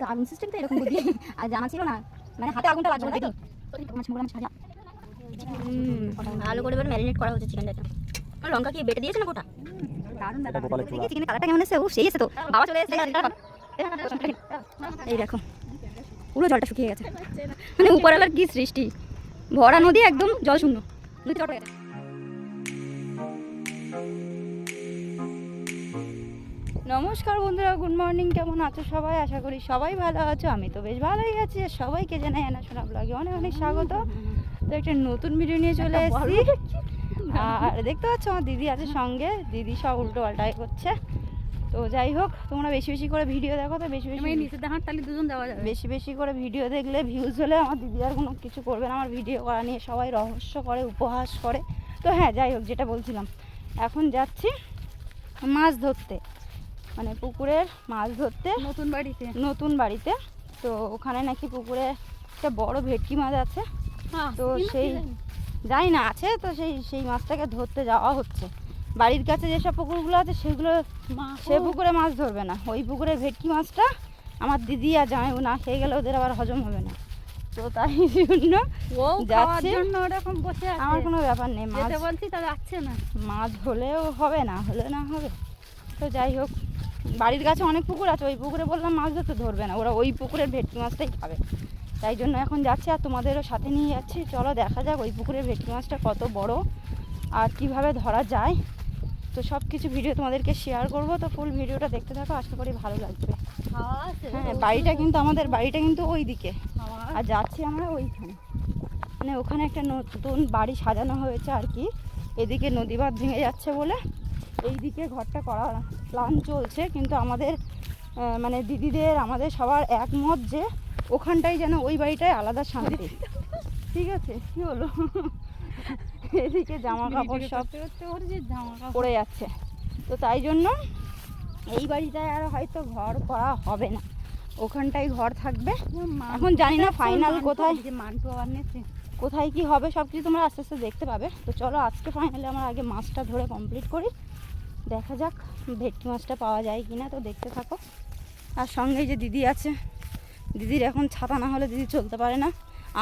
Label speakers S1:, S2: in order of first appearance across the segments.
S1: দারুণ সিস্টেম তো এরকম বুদ্ধি। আর জানা ছিল না মানে হাতে আগুনটা লাগবে তাই তো? ভালো করে ম্যারিনেট করা হচ্ছে চিকেনটা লঙ্কা কি বেটে দিয়েছে না গোটা? দারুণ
S2: এটা গোপালের চূড়া।
S1: কালারটা কেমন এসেছে? ও সেই এসে তো। বাবা চলে এসেছে। এই দেখো। পুরো জলটা শুকিয়ে গেছে। মানে উপরওয়ালার কি সৃষ্টি? ভরা নদী একদম জল শূন্য। নদী চট হয়ে গেছে। নমস্কার বন্ধুরা গুড মর্নিং কেমন আছো সবাই? আশা করি সবাই ভালো আছো। আমি তো বেশ ভালোই আছি আর সবাইকে জানাই শোনা ব্লগে অনেক অনেক স্বাগত। তো একটা নতুন ভিডিও নিয়ে চলে এসেছি। আর দেখতে পাচ্ছ আমার দিদি আছে সঙ্গে দিদি সব উল্টো পাল্টাই করছে। তো যাই হোক তোমরা বেশি বেশি করে ভিডিও দেখো তো বেশি বেশি
S3: নিচে দেখার তাহলে দুজন দেওয়া যাবে।
S1: বেশি বেশি করে ভিডিও দেখলে ভিউজ হলে আমার দিদি আর কোনো কিছু করবে না। আমার ভিডিও করা নিয়ে সবাই রহস্য করে উপহাস করে। তো হ্যাঁ যাই হোক যেটা বলছিলাম। এখন যাচ্ছি মাছ ধরতে। মানে পুকুরের মাছ ধরতে।
S3: নতুন বাড়িতে?
S1: নতুন বাড়িতে। তো ওখানে নাকি পুকুরে একটা বড় ভেটকি মাছ আছে। তো সেই জানি না আছে তো সেই সেই মাছটাকে ধরতে যাওয়া হচ্ছে। বাড়ির কাছে যেসব পুকুরগুলো আছে সেগুলো সে পুকুরে মাছ ধরবে না। ওই পুকুরে ভেটকি মাছটা আমার দিদি আর জামাইবু না খেয়ে গেলে ওদের আবার হজম হবে না। তো তাই জন্য
S3: জন্য ওরকম বসে
S1: আমার কোনো ব্যাপার নেই মাছ
S3: বলছি তা যাচ্ছে না।
S1: মাছ হলেও হবে না হলে না হবে। তো যাই হোক বাড়ির কাছে অনেক পুকুর আছে, ওই পুকুরে বললাম মাছ ধরতে ধরবে না, ওরা ওই পুকুরের ভেটকি মাছটাই খাবে। তাই জন্য এখন যাচ্ছি আর তোমাদেরও সাথে নিয়ে যাচ্ছি। চলো দেখা যাক ওই পুকুরের ভেটকি মাছটা কত বড় আর কীভাবে ধরা যায়। তো সব কিছু ভিডিও তোমাদেরকে শেয়ার করব, তো ফুল ভিডিওটা দেখতে থাকো, আশা করি ভালো লাগবে। হ্যাঁ বাড়িটা কিন্তু আমাদের বাড়িটা কিন্তু ওই দিকে আর যাচ্ছি আমরা ওইখানে। মানে ওখানে একটা নতুন বাড়ি সাজানো হয়েছে আর কি। এদিকে নদী বাঁধ ভেঙে যাচ্ছে বলে। এই দিকে ঘরটা করা প্ল্যান চলছে, কিন্তু আমাদের মানে দিদিদের, আমাদের সবার একমত যে ওখানটাই যেন ওই বাড়িটাই আলাদা শান্তি ঠিক আছে? কি হলো? এদিকে জামা কাপড় সব পড়ে যাচ্ছে। তো তাই জন্য এই বাড়িটায় আর হয়তো ঘর করা হবে না। ওখানটাই ঘর থাকবে। এখন জানি না ফাইনাল কোথায় কোথায় কি হবে সব কিছু তোমরা আস্তে আস্তে দেখতে পাবে। তো চলো আজকে ফাইনালে আমরা আগে মাছটা ধরে কমপ্লিট করি। দেখা যাক ভেটকি মাছটা পাওয়া যায় কি না তো দেখতে থাকো। আর সঙ্গে যে দিদি আছে দিদির এখন ছাতা না হলে দিদি চলতে পারে না।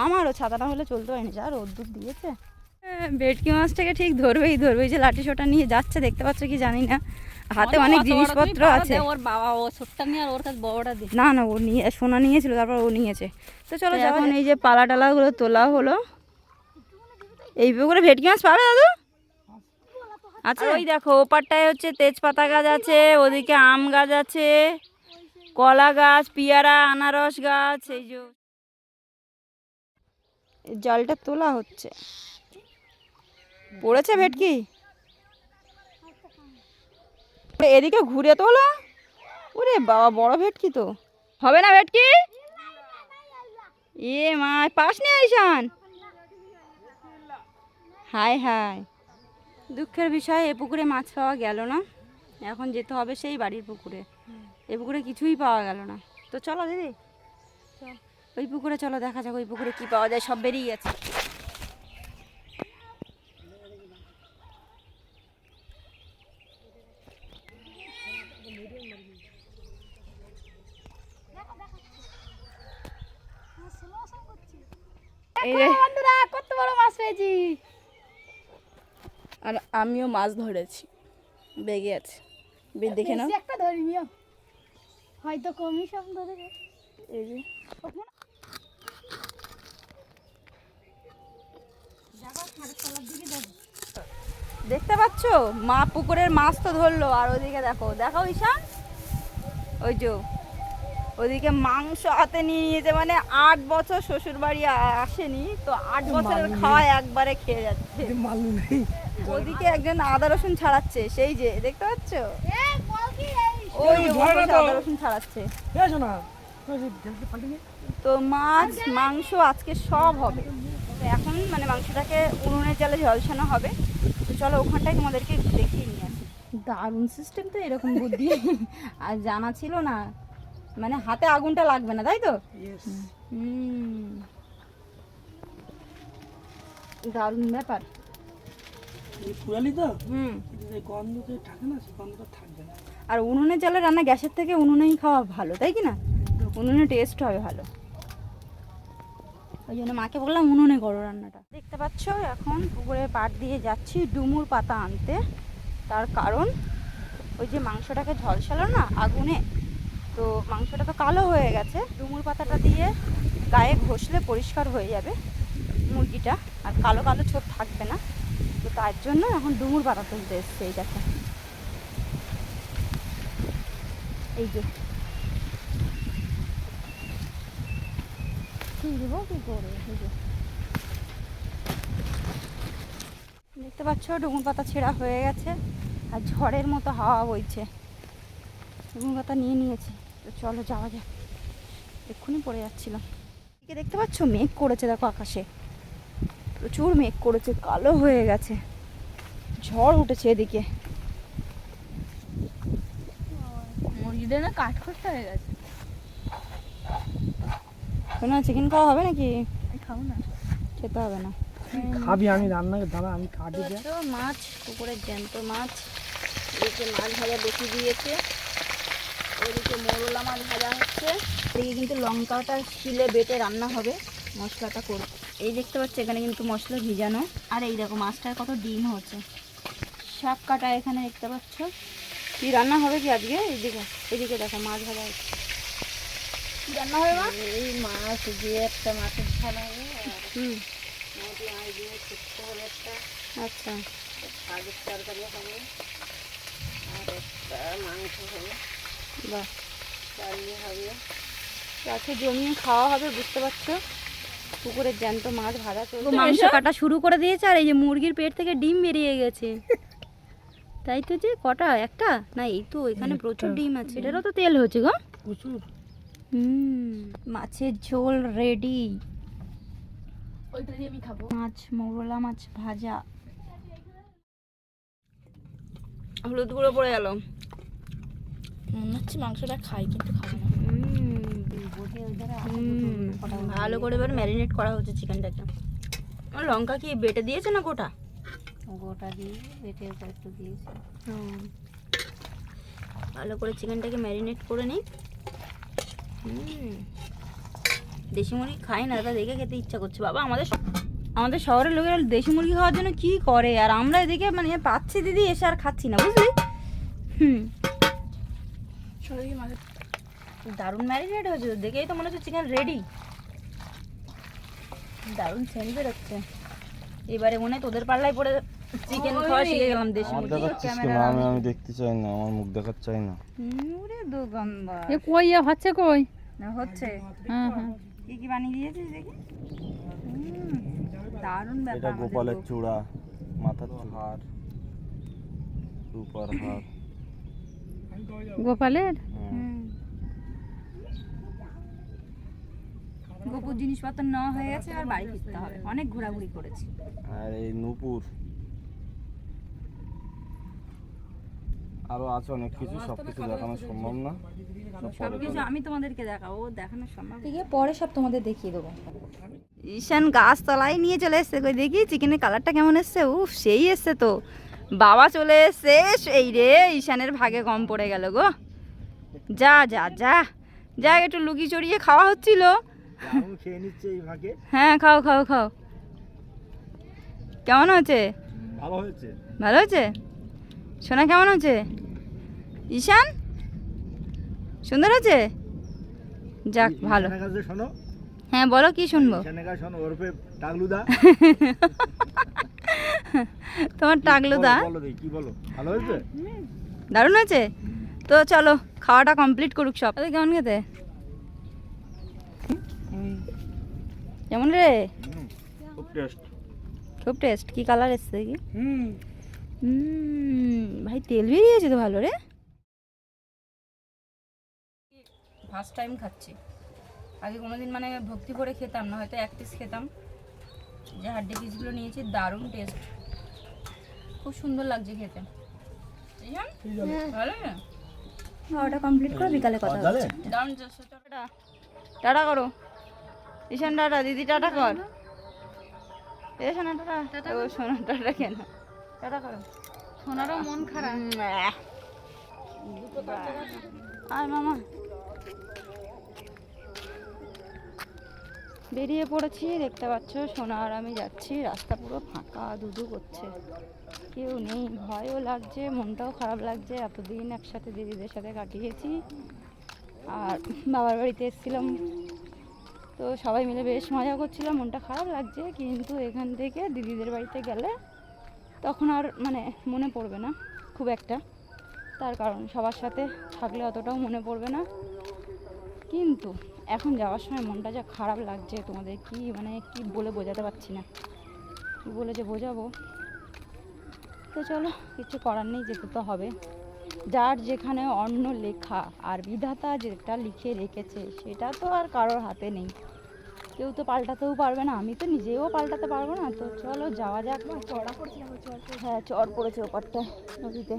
S1: আমারও ছাতা না হলে চলতে পারেনি যা রোদ্দুর দিয়েছে। হ্যাঁ, ভেটকি মাছটাকে ঠিক ধরবেই ধরবে এই যে লাঠি সোটা নিয়ে যাচ্ছে দেখতে পাচ্ছ কি জানি না। হাতে অনেক জিনিসপত্র আছে।
S3: ওর বাবা ও ছোটটা নিয়ে আর ওর কাছে বড়টা দে।
S1: না না ও নিয়ে সোনা নিয়েছিল তারপর ও নিয়েছে। তো চলো এখন এই যে পালা টালাগুলো তোলা হলো। এই পুকুরে ভেটকি মাছ পাবে দাদু? আচ্ছা ওই দেখো ওপারটায় হচ্ছে তেজপাতা গাছ আছে ওদিকে আম গাছ আছে কলা গাছ পিয়ারা আনারস গাছ এই যে। জলটা তোলা হচ্ছে। পড়েছে ভেটকি? এদিকে ঘুরে তোলা। ওরে বাবা বড় ভেটকি তো। হবে না ভেটকি? এ মা পাস নি আইসান হাই হাই দুঃখের বিষয় এ পুকুরে মাছ পাওয়া গেল না। এখন যেতে হবে সেই বাড়ির পুকুরে। এ পুকুরে কিছুই পাওয়া গেল না। তো চলো দিদি। ওই পুকুরে চলো দেখা যাক ওই পুকুরে কি পাওয়া যায় সব বেরিয়ে গেছে। এই
S3: বন্ধুরা কত বড় মাছ পেয়েছি।
S4: আর আমিও মাছ ধরেছি। বেগে আছে। বে- দেখে নাও।
S3: একটা হয়তো কমই সব ধরে
S4: এই যে।
S1: দেখতে পাচ্ছ? মা পুকুরের মাছ তো ধরলো। আর ওদিকে দেখো দেখো ঈশান? ওই যে ওদিকে মাংস হাতে নিয়ে নিয়েছে। মানে আট বছর শ্বশুর বাড়ি আসেনি। তো আট বছরের খাওয়া একবারে খেয়ে যাচ্ছে। ওদিকে একজন আদা রসুন ছাড়াচ্ছে সেই যে দেখতে পাচ্ছ? ওই আদা রসুন ছাড়াচ্ছে। তো মাছ মাংস আজকে সব হবে। তো এখন মানে মাংসটাকে উনুনের জালে ঝলসানো হবে। তো চলো ওখানটায় তোমাদেরকে দেখিয়ে নিয়ে আসি। দারুণ সিস্টেম তো এরকম বুদ্ধি। আর জানা ছিল না। মানে হাতে আগুনটা লাগবে না তাই তো? দারুণ ব্যাপার।
S2: পুরালি তো?
S1: হুম।
S2: গন্ধ যে থাকে না সে গন্ধটা থাকবে না।
S1: আর উনুনের জলে রান্না গ্যাসের থেকে উনুনেই খাওয়া ভালো তাই কি না? উনুনে টেস্ট হবে ভালো। ওই জন্য মাকে বললাম উনুনে করো রান্নাটা। দেখতে পাচ্ছ এখন পুকুরে পাট দিয়ে যাচ্ছি ডুমুর পাতা আনতে। তার কারণ ওই যে মাংসটাকে ঝলসালো না আগুনে তো মাংসটা তো কালো হয়ে গেছে। ডুমুর পাতাটা দিয়ে গায়ে ঘষলে পরিষ্কার হয়ে যাবে মুরগিটা আর কালো কালো ছোপ থাকবে না। তো তার জন্য এখন ডুমুর পাতা তুলতে এসছে, এই দেখো। এই যে। দিব কি করে? এই যে। দেখতে পাচ্ছ, ডুমুর পাতা ছেঁড়া হয়ে গেছে আর ঝড়ের মতো হাওয়া বইছে। ডুমুর পাতা নিয়ে নিয়েছি। তো চলো যাওয়া যাক। এক্ষুনি পড়ে যাচ্ছিলাম। দেখতে পাচ্ছ, মেঘ করেছে দেখো আকাশে। প্রচুর মেঘ করেছে কালো হয়ে গেছে। ঝড় উঠেছে এদিকে।
S4: মুরগিদের না কাঠ হয়ে গেছে।
S1: না চিকেন খাওয়া হবে নাকি?
S4: খাও না।
S1: খেতে হবে না।
S2: খাবি আমি? রান্না দাঁড়া আমি কাটি
S1: তো মাছ পুকুরের জ্যান্ত মাছ। এদিকে মাছ ভাজা বসিয়ে দিয়েছে। ওইদিকে মোরলা মাছ ভাজা হচ্ছে। এদিকে কিন্তু লঙ্কাটা শিলে বেটে রান্না হবে। মশলাটা করে এই দেখতে পাচ্ছি এখানে কিন্তু মশলা ভিজানো। আর এই দেখো মাছটার কত ডিম হচ্ছে শাক কাটা এখানে দেখতে পাচ্ছ। কি রান্না হবে কি আজকে? এইদিকে এদিকে দেখো মাছ ভাজা হচ্ছে রান্না হবে
S4: এই মাছ দিয়ে একটা মাছের ঝাল হবে
S1: হুম। আচ্ছা।
S4: শাকের তরকারি হবে আর একটা মাংস হবে
S1: বাহ।
S4: চালিয়ে হবে।
S1: গাছে জমিয়ে খাওয়া হবে বুঝতে পারছ? পুকুরের জ্যান্ত মাছ ভাজা চলছে। মাংস কাটা শুরু করে দিয়েছে আর এই যে মুরগির পেট থেকে ডিম বেরিয়ে গেছে। তাই তো যে কটা একটা? না এই তো এখানে প্রচুর ডিম আছে। এটারও তো তেল হচ্ছে গো।
S2: প্রচুর।
S1: হুম মাছের ঝোল রেডি
S4: ওইটা দিয়ে আমি খাব।
S1: মাছ মৌরলা মাছ ভাজা। হলুদ গুঁড়ো পড়ে গেল।
S4: মনে হচ্ছে মাংসটা খাই কিন্তু খাব না।
S1: ভালো করে এবার ম্যারিনেট করা হচ্ছে চিকেনটাকে আর লঙ্কা কি বেটে দিয়েছে না গোটা?
S3: গোটা দিয়ে বেটে একটু দিয়েছে।
S1: হুম। ভালো করে চিকেনটাকে ম্যারিনেট করে নিই। হুম। দেশি মুরগি খাই না তা দেখে খেতে ইচ্ছা করছে। বাবা আমাদের আমাদের শহরের লোকেরা দেশি মুরগি খাওয়ার জন্য কি করে? আর আমরা এদিকে মানে পাচ্ছি দিদি এসে আর খাচ্ছি না বুঝলি? হুম। দারুণ ম্যারিনেট হয়েছে দেখেই তো মনে হচ্ছে চিকেন রেডি দারুণ সেন্ট বেরোচ্ছে। এবারে মনে হয় তোদের পাল্লায় পড়ে চিকেন খাওয়া শিখে গেলাম দেশি
S5: আমার
S1: মুরগি।
S5: দেখাচ্ছিস কেন আমি আমি দেখতে চাই না আমার মুখ দেখার চাই না।
S1: ওরে দোকানদার
S3: এ কই ইয়া হচ্ছে কই?
S1: না হচ্ছে।
S3: হ্যাঁ হ্যাঁ।
S1: কি কি বানিয়ে দিয়েছিস দেখি? দারুণ ব্যাপার
S5: এটা গোপালের চূড়া মাথার হার রূপার হার
S3: গোপালের?
S5: হুম।
S1: গোপুর জিনিসপত্র নেওয়া হয়ে গেছে আর বাড়ি ফিরতে হবে। অনেক ঘোরাঘুরি করেছি।
S5: আর এই নূপুর। আরও আছে অনেক কিছু সবকিছু দেখানো সম্ভব না। সব
S1: সব
S5: পরে
S1: কিছু
S5: করে।
S1: আমি তোমাদেরকে দেখাবো ও দেখানো সম্ভব ঠিক পরে সব তোমাদের দেখিয়ে দেবো। ঈশান গাছ তলায় নিয়ে চলে এসছে। কই দেখি চিকেনের কালারটা কেমন এসছে? উফ সেই এসছে তো। বাবা চলে এসছে। এই রে ঈশানের ভাগে কম পড়ে গেল গো। যা যা যা। যা একটু লুকি চড়িয়ে খাওয়া হচ্ছিল।
S2: খেয়ে নিচ্ছে এই ভাগে।
S1: হ্যাঁ খাও খাও খাও। কেমন হচ্ছে
S2: ভালো হয়েছে।
S1: ভালো হয়েছে? সোনা কেমন হচ্ছে ঈশান? সুন্দর হচ্ছে যাক ভালো।
S2: শোনো।
S1: হ্যাঁ বলো কি শুনব?
S2: ওরফে টাগলুদা
S1: তোমার
S2: বলো কি বলো? ভালো হয়েছে?
S1: দারুণ হয়েছে? তো চলো খাওয়াটা কমপ্লিট করুক সব। কেমন খেতে? কেমন রে?
S2: খুব টেস্ট
S1: খুব টেস্ট কি কালার এসছে কি
S2: হুম।
S1: হুম ভাই তেল বেরিয়েছে তো ভালো রে। ফার্স্ট টাইম খাচ্ছি। আগে কোনোদিন মানে ভক্তি করে খেতাম না হয়তো এক পিস খেতাম। যে হাড্ডি পিসগুলো নিয়েছি দারুণ টেস্ট খুব সুন্দর লাগছে খেতে। ভালো না? খাওয়াটা কমপ্লিট করে বিকালে কথা? হচ্ছে। টাটা করো। ঈশান টাটা দিদি টাটা কর। এ সোনা টাটা। ও সোনা টাটা কেন? টাটা করো।
S3: সোনারও মন খারাপ।
S1: আর মামা। বেরিয়ে পড়েছি দেখতে পাচ্ছ সোনা আর আমি যাচ্ছি রাস্তা পুরো ফাঁকা দুদু করছে। কেউ নেই ভয়ও লাগছে মনটাও খারাপ লাগছে। এতদিন একসাথে দিদিদের সাথে কাটিয়েছি। আর বাবার বাড়িতে এসেছিলাম। তো সবাই মিলে বেশ মজা করছিলাম, মনটা খারাপ লাগছে, কিন্তু এখান থেকে দিদিদের বাড়িতে গেলে তখন আর মানে মনে পড়বে না খুব একটা। তার কারণ সবার সাথে থাকলে অতটাও মনে পড়বে না। কিন্তু এখন যাওয়ার সময় মনটা যা খারাপ লাগছে, তোমাদের কি মানে কি বলে বোঝাতে পারছি না। কী বলে যে বোঝাবো। তো চলো, কিছু করার নেই, যেতে তো হবে। যার যেখানে অন্য লেখা আর বিধাতা যেটা লিখে রেখেছে, সেটা তো আর কারোর হাতে নেই। কেউ তো পাল্টাতেও পারবে না, আমি তো নিজেও পাল্টাতে পারব না, তো চলো যাওয়া যাক। চড়া পড়েছে হ্যাঁ চর পড়েছে ওপারটায়, নদীতে।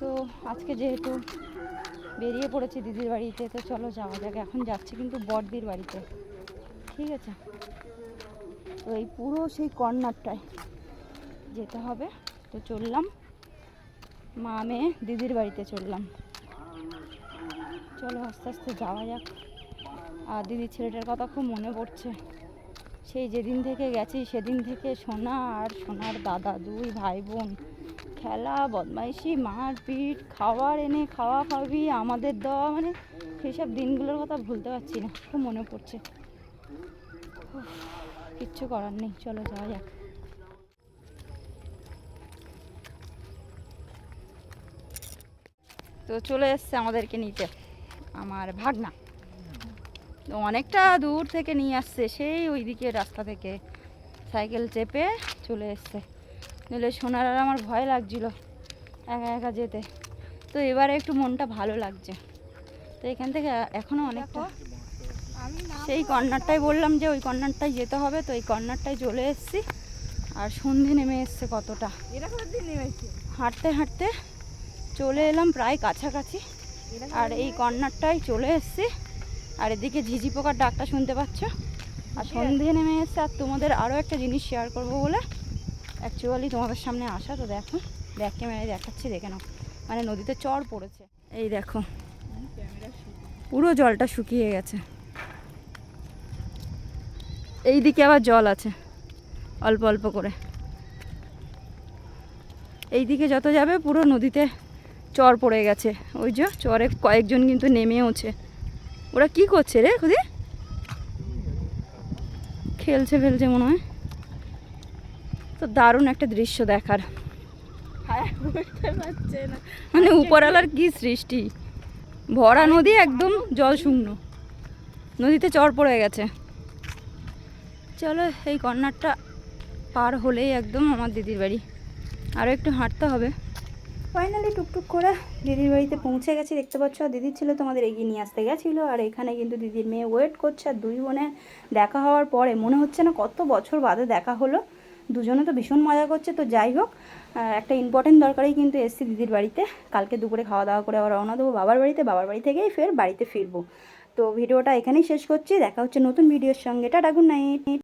S1: তো আজকে যেহেতু বেরিয়ে পড়েছি দিদির বাড়িতে, তো চলো যাওয়া যাক, এখন যাচ্ছি কিন্তু বড়দির বাড়িতে। ঠিক আছে? তো এই পুরো সেই কর্নারটায় যেতে হবে। তো চললাম। মা, মেয়ে, দিদির বাড়িতে চললাম। চলো আস্তে আস্তে যাওয়া যাক। আর দিদি ছেলেটার কথা খুব মনে পড়ছে। সেই যেদিন থেকে গেছি, সেদিন থেকে সোনা আর সোনার দাদা, দুই ভাই বোন খেলা, বদমাইশি, মারপিট খাবার এনে খাওয়া খাবি, আমাদের দেওয়া মানে সেসব দিনগুলোর কথা ভুলতে পারছি না, খুব মনে পড়ছে। কিচ্ছু করার নেই, চলো যাওয়া যাক। তো চলে এসছে আমাদেরকে নিতে, আমার ভাগনা। অনেকটা দূর থেকে নিয়ে আসছে সেই ওইদিকে রাস্তা থেকে। সাইকেল চেপে চলে এসছে। নইলে সোনার আর আমার ভয় লাগছিল একা একা যেতে। তো এবারে একটু মনটা ভালো লাগছে। তো এখান থেকে এখনও অনেকটা। সেই কর্নারটাই বললাম যে ওই কর্নারটায় যেতে হবে তো এই কর্নারটায় চলে এসেছি। আর সন্ধে নেমে এসছে কতটা। হাঁটতে হাঁটতে চলে এলাম প্রায় কাছাকাছি। আর এই কর্নারটায় চলে এসেছি। আর এদিকে ঝিঝি পোকার ডাকটা শুনতে পাচ্ছ? আর সন্ধে নেমে এসছে আর তোমাদের আরও একটা জিনিস শেয়ার করব বলে। অ্যাকচুয়ালি তোমাদের সামনে আসা তো দেখো ব্যাক ক্যামেরায় দেখাচ্ছি দেখে নাও। মানে নদীতে চর পড়েছে। এই দেখো পুরো জলটা শুকিয়ে গেছে। এই দিকে আবার জল আছে অল্প অল্প করে। এই দিকে যত যাবে পুরো নদীতে চর পড়ে গেছে। ওই যে চরে কয়েকজন কিন্তু নেমেওছে। ওরা কি করছে রে খুদি খেলছে ফেলছে মনে হয়। তো দারুণ একটা দৃশ্য দেখার।
S4: না।
S1: মানে উপরওয়ালার কি সৃষ্টি? ভরা নদী একদম জল শূন্য নদীতে চর পড়ে গেছে। চলো এই কর্নারটা পার হলেই একদম আমার দিদির বাড়ি। আরও একটু হাঁটতে হবে। ফাইনালি টুকটুক করে দিদির বাড়িতে পৌঁছে গেছি। দেখতে পাচ্ছ দিদির ছিল তোমাদের এগিয়ে নিয়ে আসতে গেছিল। আর এখানে কিন্তু দিদির মেয়ে ওয়েট করছে, আর দুই বোনে দেখা হওয়ার পরে মনে হচ্ছে না কত বছর বাদে দেখা হলো। দুজনে তো ভীষণ মজা করছে। তো যাই হোক একটা ইম্পর্টেন্ট দরকারেই কিন্তু এসছি দিদির বাড়িতে। কালকে দুপুরে খাওয়া দাওয়া করে আবার রওনা দেবো বাবার বাড়িতে। বাবার বাড়ি থেকেই ফের বাড়িতে ফিরবো। তো ভিডিওটা এখানেই শেষ করছি। দেখা হচ্ছে নতুন ভিডিওর সঙ্গে। Tata good night